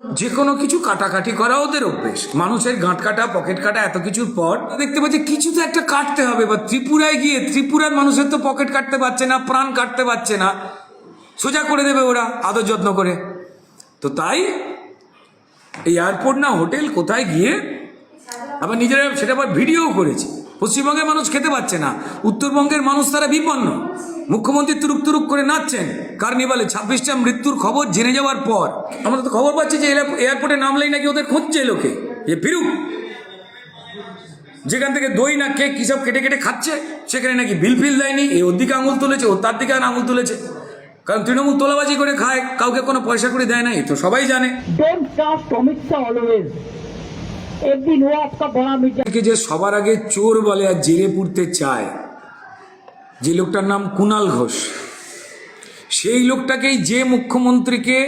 যে কোনো কিছু কাটাকাটি করা ওদের অভ্যেস। মানুষের গাঁট কাটা পকেট কাটা এত কিছুর পর দেখতে পাচ্ছি কিছু তো একটা কাটতে হবে, বা ত্রিপুরায় গিয়ে ত্রিপুরার মানুষের তো পকেট কাটতে পারছে না, প্রাণ কাটতে পারছে না। সোজা করে দেবে ওরা, আদর যত্ন করে। তো তাই এই এয়ারপোর্ট না হোটেল কোথায় গিয়ে আবার নিজেরা সেটা আবার ভিডিও করেছে। পশ্চিমবঙ্গের মানুষ খেতে পাচ্ছে না, উত্তরবঙ্গের মানুষ তারা বিপন্ন। মুখ্যমন্ত্রী তুরুক তুরুক করে নাচছেন। কার্নিভালে ছাব্বিশটা মৃত্যুর খবর জেনে যাওয়ার পর। আমরা তো খবর পাচ্ছি যে এয়ারপোর্টে নামলেই নাকি ওদের খুঁজছে লোকে। এ ফিরুক। যেখান থেকে দই না কেক কী সব কেটে কেটে খাচ্ছে সেখানে নাকি বিল ফিল দেয়নি। এ ওর দিকে আঙুল তুলেছে ও তার দিকে আঙুল তুলেছে। কারণ তৃণমূল তোলাবাজি করে খায় কাউকে কোনো পয়সা করে দেয় না এ তো সবাই জানে। যে সবার আগে চোর বলে আর জেরে পুড়তে চায় যে লোকটার নাম কুণাল ঘোষ সেই লোকটাকেই যে মুখ্যমন্ত্রীকে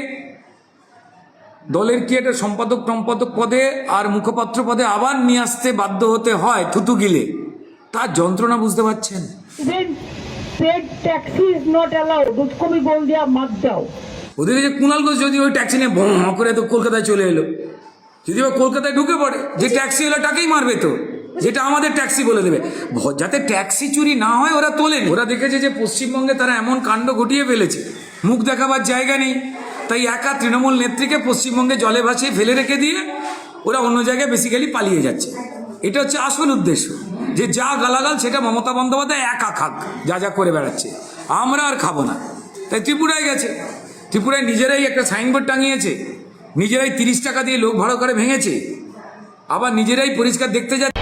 দলের কি একটা সম্পাদক টম্পাদক পদে আর মুখপাত্র পদে আবার নিয়ে আসতে বাধ্য হতে হয় থুতু গিলে তার যন্ত্রণা বুঝতে পারছেন? ওদের যে কুনাল ঘোষ যদি ওই ট্যাক্সি নিয়ে ভ্রম করে তো কলকাতায় চলে এলো যদি কলকাতায় ঢুকে পড়ে যে ট্যাক্সি এলো তাকেই মারবে তো। যেটা আমাদের ট্যাক্সি বলে দেবে। যাতে ট্যাক্সি চুরি না হয়, ওরা তোলেনি ওরা দেখেছে যে পশ্চিমবঙ্গে তারা এমন কাণ্ড ঘটিয়ে ফেলেছে। মুখ দেখাবার জায়গা নেই। তাই একা তৃণমূল নেত্রীকে পশ্চিমবঙ্গে জলে ভাসিয়ে ফেলে রেখে দিয়ে ওরা অন্য জায়গায় বেসিক্যালি পালিয়ে যাচ্ছে। এটা হচ্ছে আসল উদ্দেশ্য। যে যা গালাগাল, সেটা মমতা বন্দ্যোপাধ্যায় একা খাক, যা যা করে বেড়াচ্ছে। আমরা আর খাব না। তাই ত্রিপুরায় গেছে। ত্রিপুরায় নিজেরাই একটা সাইনবোর্ড টাঙিয়েছে। নিজেরাই তিরিশ টাকা দিয়ে লোক ভাড়া করে ভেঙেছে। আবার নিজেরাই পরিষ্কার দেখতে যাচ্ছে।